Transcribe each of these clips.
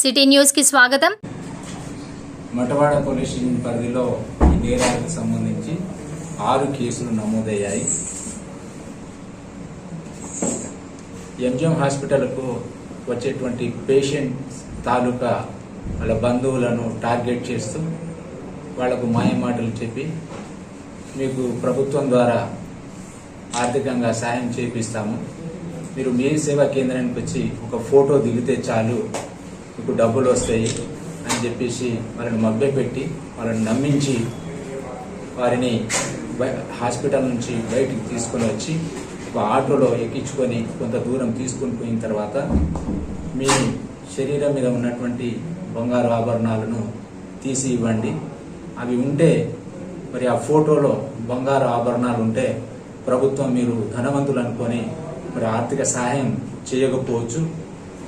City న్యూస్కి స్వాగతం. Matwada police station పరిధిలో ఈ నేరాలకు సంబంధించి ఆరు కేసులు నమోదయ్యాయి. ఎంజిఎం హాస్పిటల్కు వచ్చేటువంటి పేషెంట్ తాలూకా వాళ్ళ బంధువులను టార్గెట్ చేస్తూ వాళ్ళకు మాయమాటలు చెప్పి మీకు ప్రభుత్వం ద్వారా ఆర్థికంగా సాయం చేపిస్తాము. మీరు మీ సేవా కేంద్రానికి వచ్చి ఒక ఫోటో దిగితే చాలు. మీకు డబ్బులు వస్తాయి అని చెప్పేసి వాళ్ళని మభ్యపెట్టి వాళ్ళని నమ్మించి వారిని హాస్పిటల్ నుంచి బయటికి తీసుకొని వచ్చి ఒక ఆటోలో ఎక్కించుకొని కొంత దూరం తీసుకొని పోయిన తర్వాత మీ శరీరం మీద ఉన్నటువంటి బంగారు ఆభరణాలను తీసి ఇవ్వండి. అవి ఉంటే మరి ఆ ఫోటోలో బంగారు ఆభరణాలు ఉంటే ప్రభుత్వం మీరు ధనవంతులు అనుకొని మరి ఆర్థిక సహాయం చేయకపోవచ్చు.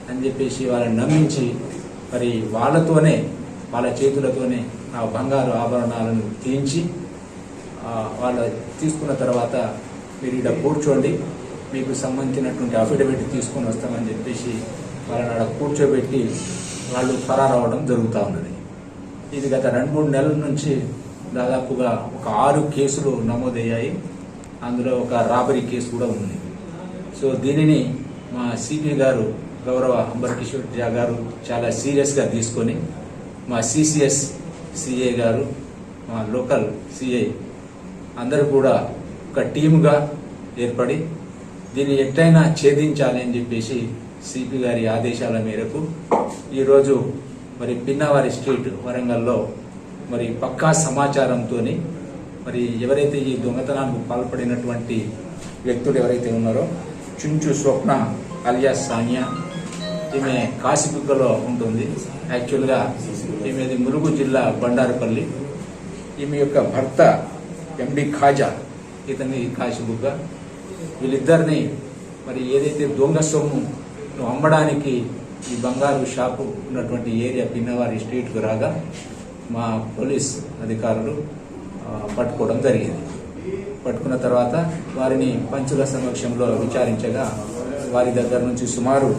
అని చెప్పేసి వాళ్ళని నమ్మించి మరి వాళ్ళతోనే వాళ్ళ చేతులతోనే ఆ బంగారు ఆభరణాలను తీయించి వాళ్ళ తీసుకున్న తర్వాత మీరు ఇక్కడ కూర్చోండి మీకు సంబంధించినటువంటి అఫిడవిట్ తీసుకొని వస్తామని చెప్పేసి వాళ్ళని అక్కడ కూర్చోబెట్టి వాళ్ళు పరారవడం జరుగుతూ ఉన్నది. ఇది గత రెండు మూడు నెలల నుంచి దాదాపుగా ఒక ఆరు కేసులు నమోదయ్యాయి. అందులో ఒక రాబరీ కేసు కూడా ఉంది. సో దీనిని మా సిపి గారు గౌరవ అంబరకిషోర్ జా గారు చాలా సీరియస్గా తీసుకొని మా సిసిఎస్ సిఏ గారు మా లోకల్ సిఐ అందరూ కూడా ఒక టీముగా ఏర్పడి దీన్ని ఎట్టయినా ఛేదించాలి అని చెప్పేసి సిపి గారి ఆదేశాల మేరకు ఈరోజు మరి పిన్నవారి స్ట్రీట్ వరంగల్లో మరి పక్కా సమాచారంతో మరి ఎవరైతే ఈ దొంగతనానికి పాల్పడినటువంటి వ్యక్తులు ఎవరైతే ఉన్నారో చుంచు స్వప్న అలియా సానియా ఈమె కాశీబుగ్గలో ఉంటుంది. యాక్చువల్గా ఈమెది ములుగు జిల్లా బండారుపల్లి. ఈమె యొక్క భర్త ఎండి ఖాజా ఇతని కాశీబుగ్గ వీళ్ళిద్దరిని మరి ఏదైతే దొంగ సొమ్ము అమ్మడానికి ఈ బంగారు షాపు ఉన్నటువంటి ఏరియా పిన్నవారి స్ట్రీట్కు రాగా మా పోలీస్ అధికారులు పట్టుకోవడం జరిగింది. పట్టుకున్న తర్వాత వారిని పంచుల సమక్షంలో విచారించగా వారి దగ్గర నుంచి సుమారు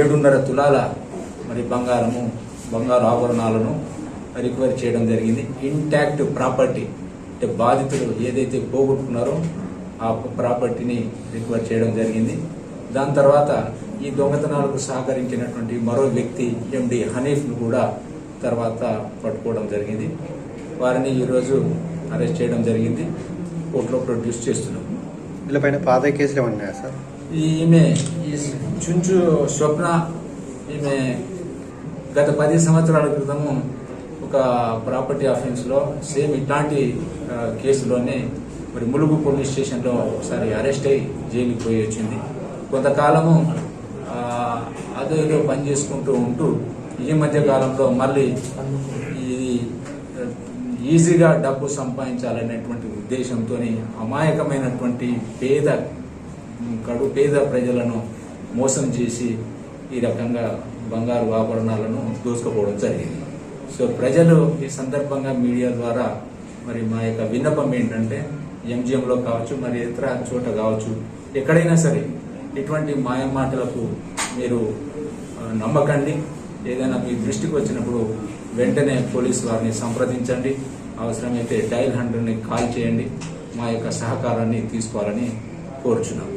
ఏడున్నర తులాల మరి బంగారము బంగారు ఆభరణాలను రికవరీ చేయడం జరిగింది. ఇంటాక్ట్ ప్రాపర్టీ అంటే బాధితులు ఏదైతే పోగొట్టుకున్నారో ఆ ప్రాపర్టీని రికవర్ చేయడం జరిగింది. దాని తర్వాత ఈ దొంగతనాలకు సహకరించినటువంటి మరో వ్యక్తి ఎండి హనీఫ్ను కూడా తర్వాత పట్టుకోవడం జరిగింది. వారిని ఈరోజు అరెస్ట్ చేయడం జరిగింది. కోర్టులో ప్రొడ్యూస్ చేస్తున్నాం. వీళ్ళపైన పాత కేసులు ఏమన్నాయా సార్? ఈమె ఈ చుంచు స్వప్న ఈమె గత పది సంవత్సరాల క్రితము ఒక ప్రాపర్టీ ఆఫెన్స్లో సేమ్ ఇట్లాంటి కేసులోనే మరి ములుగు పోలీస్ స్టేషన్లో ఒకసారి అరెస్ట్ అయ్యి జైలుకి పోయి వచ్చింది. కొంతకాలము అదేదో పని చేసుకుంటూ ఉంటూ ఈ మధ్య కాలంలో మళ్ళీ ఇది ఈజీగా డబ్బు సంపాదించాలనేటువంటి ఉద్దేశంతో అమాయకమైనటువంటి పేద కడు పేద ప్రజలను మోసం చేసి ఈ రకంగా బంగారు ఆభరణాలను దోసుకుపోవడం జరిగింది. సో ప్రజలు ఈ సందర్భంగా మీడియా ద్వారా మరి మా యొక్క విన్నపం ఏంటంటే ఎంజిఎంలో కావచ్చు మరి ఇతర చోట కావచ్చు ఎక్కడైనా సరే ఇటువంటి మాయ మాటలకు మీరు నమ్మకండి. ఏదైనా మీ దృష్టికి వచ్చినప్పుడు వెంటనే పోలీస్ వారిని సంప్రదించండి. అవసరమైతే డైల్ హండ్రెడ్ని కాల్ చేయండి. మా యొక్క సహకారాన్ని తీసుకోవాలని కోరుచున్నాం